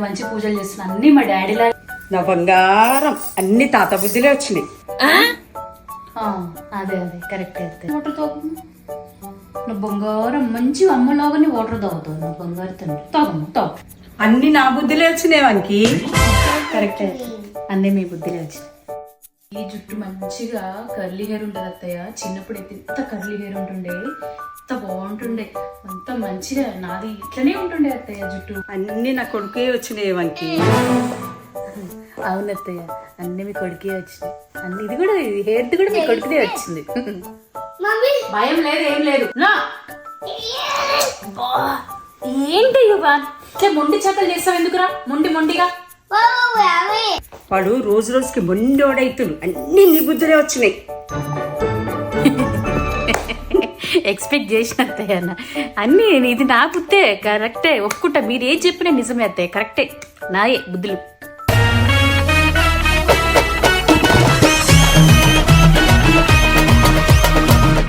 మంచి పూజలు చేస్తున్నా అన్ని మా డాడీలా నా బంగారం అన్ని తాత బుద్ధిలే వచ్చినాయి. ఆ, అదే అదే కరెక్ట్ అయితే వాటర్ తాగు నా బంగారం మంచి అమ్మలాగానే వాటర్ తాగుతావు. నా బంగారు తండ్రి తాగమ్మ తాగు. అన్ని నా బుద్ధిలే వచ్చినాయి వానికి. కరెక్ట్ అన్నీ మీ బుద్ధిలో వచ్చినాయి. ఈ జుట్టు మంచిగా కర్లీ హెయిర్ ఉంటుంది అత్తయ్య. చిన్నప్పుడు అయితే ఎంత కర్లీ హెయిర్ ఉంటుండే. ఎంత బాగుంటుండే అంత మంచిగా నాది ఇట్లనే ఉంటుండే అత్తయ్య జుట్టు. అన్ని నా కొడుకే వచ్చినాయి వానికి. అవును అత్తయ్య అన్ని మీ కొడుకే వచ్చినాయి. అన్ని ఇది కూడా హెయిర్ కూడా మీ కొడుకుదే వచ్చింది. భయం లేదు ఏం లేదు. నా! ఏంటి ఇట్లా మొండి చేతలు చేస్తావు ఎందుకురా? మొండి మొండిగా. వాడు రోజు రోజుకి మొండోడైతుడు. అన్ని నీ బుద్ధిలే వచ్చినాయి. ఎక్స్పెక్ట్ చేసిన అత్తయ్య అన్న. అన్నీ ఇది నా బుద్ధే కరెక్టే ఒప్పుకుంటా. మీరు ఏం చెప్పినా నిజమే అత్తయ్య కరెక్టే. నాయే బుద్ధులు.